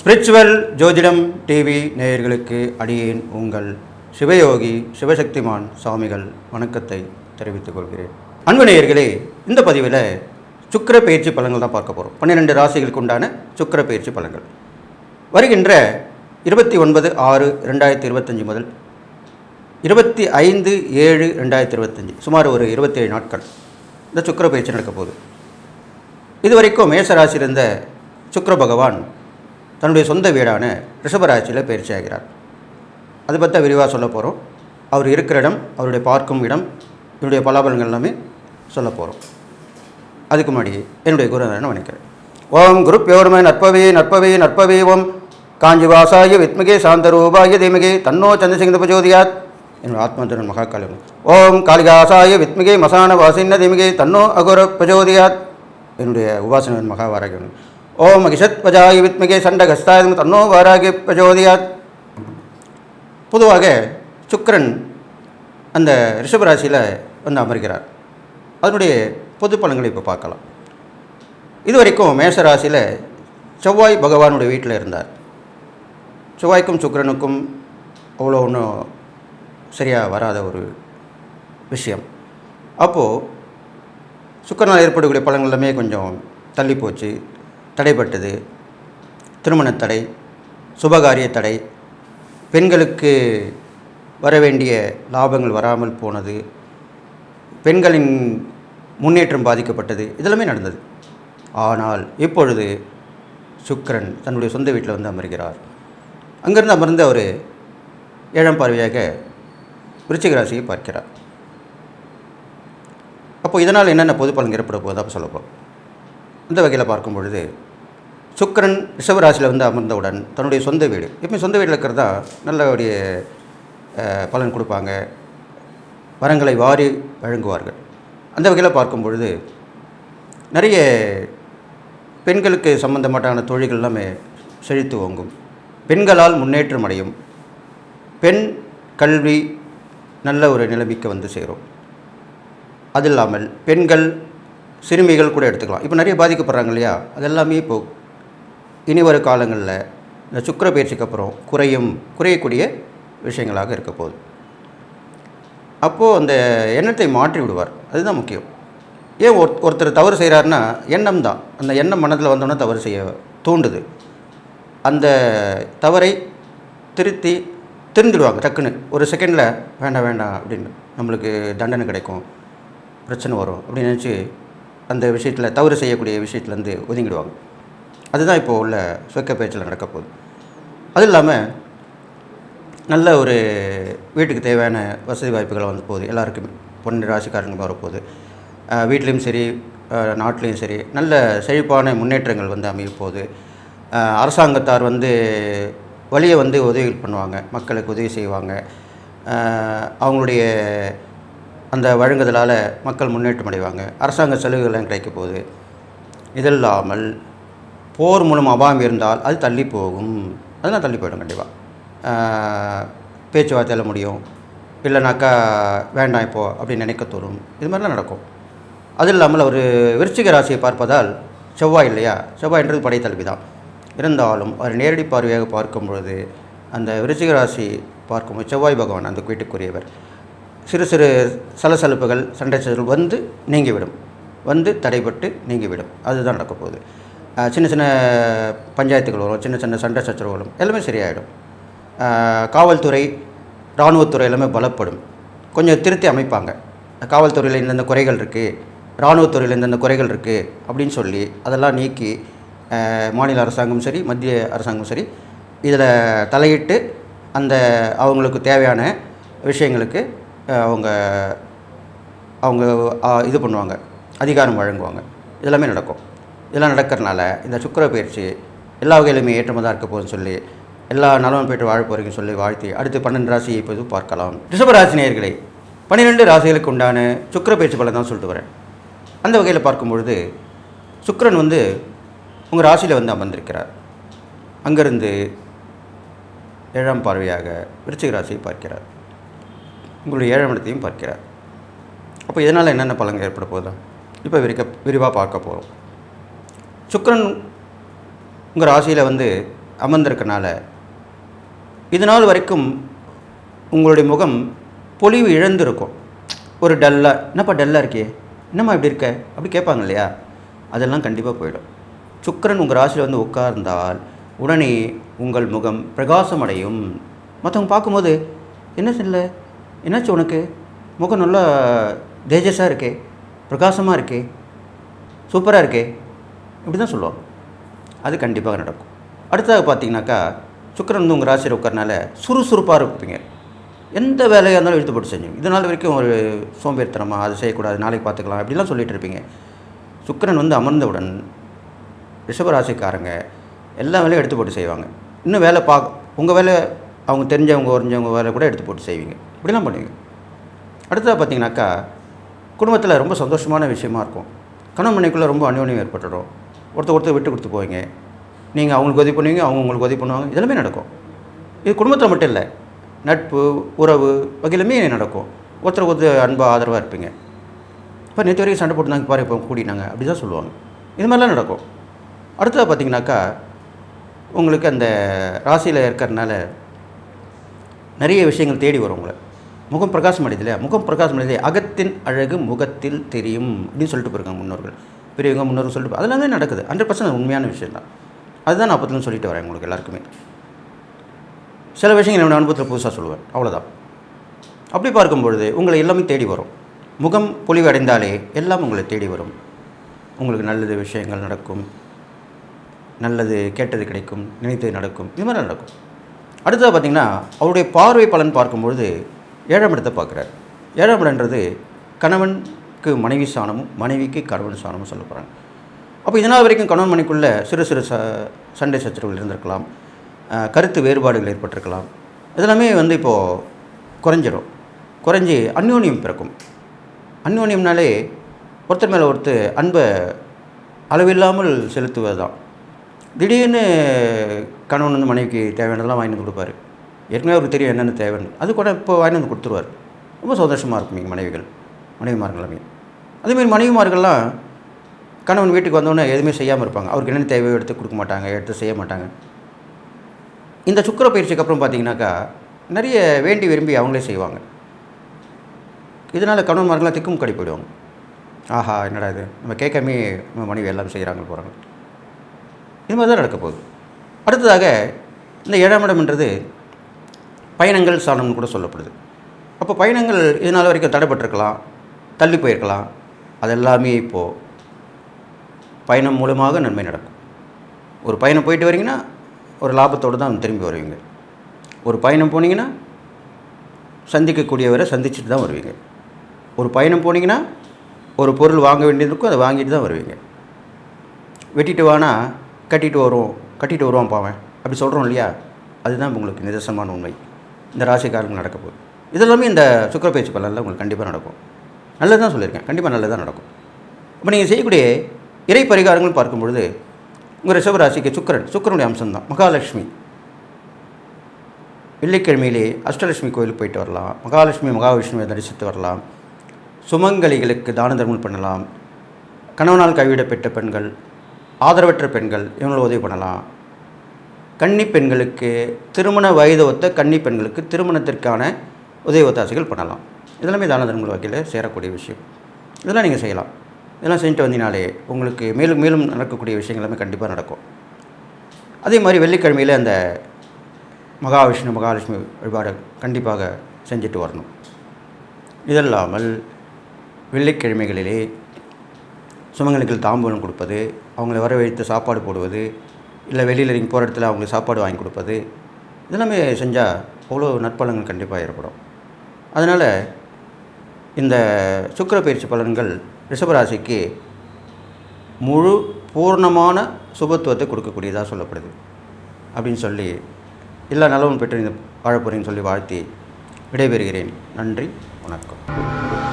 Spiritual ஜோதிடம் TV நேயர்களுக்கு அடியேன் உங்கள் சிவயோகி சிவசக்திமான் சுவாமிகள் வணக்கத்தை தெரிவித்துக் கொள்கிறேன். அன்பு நேயர்களே இந்த பதிவில் சுக்கிர பயிற்சி பலன்கள் தான் பார்க்க போகிறோம் பன்னிரெண்டு ராசிகளுக்கு உண்டான சுக்கர பயிற்சி பலன்கள். வருகின்ற இருபத்தி ஒன்பது ஆறு ரெண்டாயிரத்தி இருபத்தஞ்சி முதல் இருபத்தி ஐந்து ஏழு ரெண்டாயிரத்தி இருபத்தஞ்சி சுமார் ஒரு இருபத்தேழு நாட்கள். இந்த சுக்கர பயிற்சி நடக்க போகுது. இதுவரைக்கும் மேசராசி இருந்த சுக்கர பகவான் தன்னுடைய சொந்த வீடான ரிஷபராசியில் பயிற்சி ஆகிறார். அதை பற்றி விரிவாக சொல்ல போகிறோம் அவர் இருக்கிற இடம் அவருடைய பார்க்கும் இடம் என்னுடைய பலாபலங்கள் எல்லாமே சொல்ல போகிறோம் அதுக்கு முன்னாடி என்னுடைய குருநாதனை வணக்கிறேன் ஓம் குரு பியோர்ம நற்பவே நற்பவே நற்பவே ஓம். காஞ்சிவாசாய வித்மகே சாந்தரூபாய தீமகே. தன்னோ சந்திரசிங்க பிரஜோதியாத் என்னோட ஆத்மந்தன் மகாகாலம் ஓம் காளிகாசாய வித்மிகை மசான வாசின்ன திமிகை தன்னோ அகுர பிரஜோதியாத். என்னுடைய உபாசனன் மகாவாராகியன் ஓம் மகிஷத் பஜாய வித்மிகை சண்டகஸ்தாயம் தன்னோ வாராகி பிரஜோதியாத். பொதுவாக சுக்கரன் அந்த ரிஷபராசியில் வந்து அமர்கிறார். அதனுடைய பொது பலன்களை இப்போ பார்க்கலாம். இதுவரைக்கும் மேஷராசியில் செவ்வாய் பகவானுடைய வீட்டில் இருந்தார். செவ்வாய்க்கும் சுக்கரனுக்கும் அவ்வளோ ஒன்றும் சரியாக வராத ஒரு விஷயம். அப்போது சுக்கரனால் ஏற்படக்கூடிய பலன்கள் எல்லாமே கொஞ்சம் தள்ளி போச்சு. தடைப்பட்டது திருமண தடை சுபகாரிய தடை பெண்களுக்கு வர வேண்டிய லாபங்கள் வராமல் போனது பெண்களின் முன்னேற்றம் பாதிக்கப்பட்டது இதெல்லாமே நடந்தது. ஆனால் இப்பொழுது சுக்கரன் தன்னுடைய சொந்த வீட்டில் வந்து அமர்கிறார். அங்கிருந்து அமர்ந்து அவர் ஏழாம் பார்வையாக விருச்சிக ராசியை பார்க்கிறார். அப்போ இதனால் என்னென்ன பொது பலன் ஏற்பட போகுது அப்போ சொல்ல போகிறோம் இந்த வகையில் பார்க்கும் பொழுது சுக்கிரன் ரிஷபராசியில் வந்து அமர்ந்தவுடன் தன்னுடைய சொந்த வீடு எப்பயும் சொந்த வீட்டில் இருக்கிறதா நல்லபடிய பலன் கொடுப்பாங்க. வரங்களை வாரி வழங்குவார்கள். அந்த வகையில் பார்க்கும் பொழுது நிறைய பெண்களுக்கு சம்பந்தமாட்டான தொழில்கள் எல்லாமே செழித்து ஓங்கும். பெண்களால் முன்னேற்றம் அடையும். பெண் கல்வி நல்ல ஒரு நிலைமைக்கு வந்து சேரும். அது இல்லாமல் பெண்கள் சிறுமிகள் கூட எடுத்துக்கலாம். இப்போ நிறைய பாதிக்கப்படுறாங்க இல்லையா? அது எல்லாமே இப்போ இனி வரும் காலங்களில் இந்த சுக்கிர பயிற்சிக்கு அப்புறம் குறையும் குறையக்கூடிய விஷயங்களாக இருக்க போகுது. அப்போது அந்த எண்ணத்தை மாற்றி விடுவார். அதுதான் முக்கியம். ஏன் ஒரு ஒருத்தர் தவறு செய்கிறாருன்னா எண்ணம் தான். அந்த எண்ணம் மனதில் வந்தோன்னே தவறு செய்ய தூண்டுது. அந்த தவறை திருத்தி திருந்திடுவாங்க டக்குன்னு. ஒரு செகண்டில் வேண்டாம் வேண்டாம் அப்படின்னு நம்மளுக்கு தண்டனை கிடைக்கும். பிரச்சனை வரும். அப்படின்னு நினச்சி அந்த விஷயத்தில் தவறு செய்யக்கூடிய விஷயத்துலேருந்து ஒதுங்கிடுவாங்க. அதுதான் இப்போ உள்ள சொக்க பேச்சில் நடக்க போகுது. அது இல்லாமல் நல்ல ஒரு வீட்டுக்கு தேவையான வசதி வாய்ப்புகள் வந்து போகுது. எல்லாருக்குமே. பொண்ணு ராசிக்காரங்க வரப்போகுது வீட்லேயும் சரி நாட்டிலையும் சரி நல்ல செழிப்பான முன்னேற்றங்கள் வந்து அமைய போகுது. அரசாங்கத்தார் வந்து வழியை வந்து உதவி பண்ணுவாங்க மக்களுக்கு உதவி செய்வாங்க. அவங்களுடைய அந்த வழங்குதலால் மக்கள் முன்னேற்றம் அடைவாங்க. அரசாங்க சலுகைகள்லாம் கிடைக்க போகுது. இதில்லாமல் போர் மூலம் அபாயம் இருந்தால் அது தள்ளி போகும். அதெல்லாம் தள்ளி போயிடும் கண்டிப்பாக பேச்சுவார்த்தையில் முடியும். இல்லைனாக்கா வேண்டாம் இப்போ அப்படின்னு நினைக்க தோறும் இது மாதிரிலாம் நடக்கும். அது இல்லாமல் ஒரு விருச்சிக ராசியை பார்ப்பதால் செவ்வாய் இல்லையா? செவ்வாய்ன்றது படைத்தலைவி தான் இருந்தாலும் அவர் நேரடி பார்வையாக பார்க்கும் பொழுது அந்த விருச்சிக ராசி பார்க்கும்போது செவ்வாய் பகவான் அந்த வீட்டுக்குரியவர். சிறு சிறு சலசலப்புகள் சண்டை சச்சரவுகள் வந்து நீங்கிவிடும். வந்து தடைபட்டு நீங்கிவிடும். அதுதான் நடக்க போகுது. சின்ன சின்ன பஞ்சாயத்துகள் வரும் சின்ன சின்ன சண்டை சச்சரவுகளும் எல்லாமே சரியாயிடும். காவல்துறை இராணுவத்துறை எல்லாமே பலப்படும். கொஞ்சம் திருத்தி அமைப்பாங்க. காவல்துறையில் இந்தந்த குறைகள் இருக்குது இராணுவத்துறையில் இந்தந்த குறைகள் இருக்குது அப்படின்னு சொல்லி அதெல்லாம் நீக்கி மாநில அரசாங்கம் சரி மத்திய அரசாங்கம் சரி இதில் தலையிட்டு அந்த அவங்களுக்கு தேவையான விஷயங்களுக்கு அவங்க அவங்க இது பண்ணுவாங்க அதிகாரம் வழங்குவாங்க. இதெல்லாமே நடக்கும். இதெல்லாம் நடக்கிறனால இந்த சுக்கர பயிற்சி எல்லா வகையிலுமே ஏற்றமாக தான் இருக்க போகுதுன்னு சொல்லி எல்லா நலமும் போயிட்டு வாழ போகிறீங்கன்னு சொல்லி வாழ்த்தி அடுத்து பன்னெண்டு ராசியை இப்போது பார்க்கலாம். ரிஷபராசி நேயர்களே பன்னிரெண்டு ராசிகளுக்கு உண்டான சுக்கர பயிற்சி பலன் தான் சொல்லிட்டு வரேன். அந்த வகையில் பார்க்கும்பொழுது சுக்கரன் வந்து உங்கள் ராசியில் வந்து அமர்ந்திருக்கிறார். அங்கிருந்து ஏழாம் பார்வையாக விருச்சிக ராசியை பார்க்கிறார். உங்களுடைய ஏழாம் இடத்தையும் பார்க்கிறார். அப்போ இதனால் என்னென்ன பலங்கள் ஏற்பட போகுதா? இப்போ விரிக்க விரிவாக பார்க்க போகிறோம் சுக்கரன் உங்கள் ராசியில் வந்து அமர்ந்திருக்கனால இது நாள் வரைக்கும் உங்களுடைய முகம் பொலிவு இழந்திருக்கும். ஒரு டல்லாக என்னப்பா டல்லாக இருக்கே? என்னம்மா இப்படி இருக்க? அப்படி கேட்பாங்க இல்லையா? அதெல்லாம் கண்டிப்பாக போயிடும். சுக்கிரன் உங்கள் ராசியில் வந்து உட்கார்ந்தால் உடனே உங்கள் முகம் பிரகாசமடையும். மற்றவங்க பார்க்கும்போது என்ன இல்லை என்னாச்சு உனக்கு? முகம் நல்லா தேஜஸாக இருக்கே பிரகாசமாக இருக்கே சூப்பராக இருக்கே. இப்படி தான் சொல்லுவோம் அது கண்டிப்பாக நடக்கும். அடுத்ததாக பார்த்தீங்கன்னாக்கா சுக்கிரன் வந்து உங்கள் ராசியில் உட்கறனால சுறுசுறுப்பாக இருப்பீங்க. எந்த வேலையாக இருந்தாலும் இழுத்து போட்டு செஞ்சு இதனால் நாள் வரைக்கும் ஒரு சோம்பேறித்தனமாக அது செய்யக்கூடாது நாளைக்கு பார்த்துக்கலாம் அப்படிலாம் சொல்லிகிட்டு இருப்பீங்க. சுக்கரன் வந்து அமர்ந்தவுடன் ரிஷபராசிக்காரங்க எல்லா வேலையும் எடுத்து போட்டு செய்வாங்க. இன்னும் வேலை பா உங்கள் வேலை அவங்க தெரிஞ்சவங்க உறிஞ்சவங்க வேலை கூட எடுத்து போட்டு செய்வீங்க. இப்படிலாம் பண்ணுவீங்க. அடுத்ததாக பார்த்தீங்கன்னாக்கா குடும்பத்தில் ரொம்ப சந்தோஷமான விஷயமா இருக்கும். கணவன் மனைக்குள்ளே ரொம்ப அந்யோன்யம் ஏற்பட்டுடும். ஒருத்தர் ஒருத்தர் விட்டு கொடுத்து போவீங்க. நீங்கள் அவங்களுக்கு உதவி பண்ணுவீங்க அவங்க உங்களுக்கு உதவி பண்ணுவாங்க. இதெல்லாமே நடக்கும். இது குடும்பத்தில் மட்டும் இல்லை. நட்பு உறவு வகையிலுமே நடக்கும். ஒருத்தர் ஒருத்தர் அன்பாக ஆதரவாக இருப்பீங்க. இப்போ நேற்று வரைக்கும் சண்டை போட்டுருந்தாங்க பாரு இப்போ கூடினாங்க. அப்படி தான் சொல்லுவாங்க. இது மாதிரிலாம் நடக்கும். அடுத்ததாக பார்த்தீங்கன்னாக்கா உங்களுக்கு அந்த ராசியில் இருக்கிறதுனால நிறைய விஷயங்கள் தேடி வரும் உங்களை. முகம் பிரகாசம் அடையதில்ல முகம் பிரகாசம் அடையுது அகத்தின் அழகு முகத்தில் தெரியும் அப்படின்னு சொல்லிட்டு போயிருக்காங்க முன்னோர்கள். பெரியவங்க முன்னோர்கள் சொல்லிட்டு அதெல்லாம் தான் நடக்குது. ஹண்ட்ரட் பர்சன்ட் உண்மையான விஷயம் தான். அதுதான் நான் அப்போதுலேருந்து சொல்லிட்டு வரேன் உங்களுக்கு எல்லாருக்குமே. சில விஷயங்கள் என்னோட அனுபவத்தில் புதுசாக சொல்லுவேன். அவ்வளோதான் அப்படி பார்க்கும்பொழுது உங்களை எல்லாமே தேடி வரும். முகம் பொலிவு அடைந்தாலே எல்லாம் உங்களை தேடி வரும். உங்களுக்கு நல்லது விஷயங்கள் நடக்கும். நல்லது கேட்டது கிடைக்கும் நினைத்தது நடக்கும் இது மாதிரி நடக்கும். அடுத்தது பார்த்திங்கன்னா அவருடைய பார்வை பலன் பார்க்கும்பொழுது ஏழாம் இடத்தை பார்க்குறார். ஏழாம் இடன்றது கணவனுக்கு மனைவி சாணமும் மனைவிக்கு கணவன் சாணமும் சொல்ல போகிறாங்க அப்போ இதனால் வரைக்கும் கணவன் மனைக்குள்ளே சிறு சிறு ச சண்டை சச்சரவுகள் இருந்திருக்கலாம். கருத்து வேறுபாடுகள் ஏற்பட்டிருக்கலாம். இதெல்லாமே வந்து இப்போது குறைஞ்சிரும். குறைஞ்சி அந்யோன்யம் பிறக்கும். அந்யோன்யம்னாலே ஒருத்தர் மேலே ஒருத்தர் அன்பை அளவில்லாமல் செலுத்துவது தான் திடீர்னு கணவன் வந்து மனைவிக்கு தேவையானதெல்லாம் வாங்கி வந்து கொடுப்பாரு. ஏற்கனவே அவருக்கு தெரியும் என்னென்ன தேவைன்னு. அது கூட இப்போ வாங்கி வந்து கொடுத்துருவார். ரொம்ப சந்தோஷமாக இருக்கும் எங்கள் மனைவிகள் மனைவிமார்கள் எல்லாமே அதேமாதிரி மனைவிமார்கள்லாம் கணவன் வீட்டுக்கு வந்தோடனே எதுவுமே செய்யாமல் இருப்பாங்க. அவருக்கு என்னென்ன தேவையோ எடுத்து கொடுக்க மாட்டாங்க எடுத்து செய்ய மாட்டாங்க. இந்த சுக்கிர பயிற்சிக்கு அப்புறம் பார்த்தீங்கன்னாக்கா நிறைய வேண்டி விரும்பி அவங்களே செய்வாங்க. இதனால் கணவன்மார்கள்லாம் திக்கும் கடி போயிடுவாங்க. ஆஹா என்னடா இது? நம்ம கேட்காமே நம்ம மனைவி எல்லாம் செய்கிறாங்க போகிறாங்க இது மாதிரி தான் நடக்க போகுது. அடுத்ததாக இந்த ஏழாம் இடம்ன்றது பயணங்கள் சாணம்னு கூட சொல்லப்படுது. அப்போ பயணங்கள் இதனால் வரைக்கும் தடைப்பட்டிருக்கலாம் தள்ளி போயிருக்கலாம். அதெல்லாமே இப்போது பயணம் மூலமாக நன்மை நடக்கும். ஒரு பயணம் போயிட்டு வரீங்கன்னா ஒரு லாபத்தோடு தான் திரும்பி வருவீங்க. ஒரு பயணம் போனீங்கன்னா சந்திக்கக்கூடியவரை சந்திச்சுட்டு தான் வருவீங்க. ஒரு பயணம் போனீங்கன்னா ஒரு பொருள் வாங்க வேண்டியது இருக்கும் அதை வாங்கிட்டு தான் வருவீங்க. வெட்டிட்டு வானா கட்டிட்டு வருவோம் கட்டிட்டு வருவான் பாவன் அப்படி சொல்கிறோம் இல்லையா? அதுதான் உங்களுக்கு நிதர்சனமான உண்மை. இந்த ராசிக்காரங்களுக்கு நடக்க போகுது. இதெல்லாமே இந்த சுக்கர பேச்சு பலனில் உங்களுக்கு கண்டிப்பாக நடக்கும். நல்லது தான் சொல்லியிருக்கேன். கண்டிப்பாக நல்லது தான் நடக்கும். இப்போ நீங்கள் செய்யக்கூடிய இறை பரிகாரங்கள் பார்க்கும்பொழுது உங்கள் ரிஷபராசிக்கு சுக்கரன் சுக்கரனுடைய அம்சம்தான். மகாலட்சுமி. வெள்ளிக்கிழமையிலே அஷ்டலட்சுமி கோயிலுக்கு போயிட்டு வரலாம். மகாலட்சுமி மகாவிஷ்ணுவை தரிசித்து வரலாம். சுமங்கலிகளுக்கு தான தர்மம் பண்ணலாம். கணவனால் கைவிடப்பெற்ற பெண்கள் ஆதரவற்ற பெண்கள் இவங்களை உதவி பண்ணலாம். கன்னி பெண்களுக்கு திருமண வயது ஒத்த கன்னி பெண்களுக்கு திருமணத்திற்கான உதவி ஒத்தாசைகள் பண்ணலாம். இதெல்லாமே தான தர்மங்கள் வகையில் சேரக்கூடிய விஷயம். இதெல்லாம் நீங்கள் செய்யலாம். இதெல்லாம் செஞ்சுட்டு வந்தீங்கனாலே உங்களுக்கு மேலும் மேலும் நடக்கக்கூடிய விஷயங்கள் எல்லாமே கண்டிப்பாக நடக்கும். அதே மாதிரி வெள்ளிக்கிழமையில் அந்த மகாவிஷ்ணு மகாலட்சுமி வழிபாடு கண்டிப்பாக செஞ்சுட்டு வரணும். இதல்லாமல் வெள்ளிக்கிழமைகளிலே சுமங்கலிகள் தாம்பூலம் கொடுப்பது அவங்கள வரவழைத்து சாப்பாடு போடுவது இல்லை வெளியில் நீங்கள் போகிற இடத்துல அவங்களுக்கு சாப்பாடு வாங்கி கொடுப்பது இதெல்லாமே செஞ்சால் அவ்வளோ நற்பலன்கள் கண்டிப்பாக ஏற்படும். அதனால் இந்த சுக்கிர பயிற்சி பலன்கள் ரிஷபராசிக்கு முழு பூர்ணமான சுபத்துவத்தை கொடுக்கக்கூடியதாக சொல்லப்படுது. அப்படின்னு சொல்லி எல்லா நலவும் பெற்று இந்த வாழ சொல்லி வாழ்த்தி விடைபெறுகிறேன். நன்றி வணக்கம்.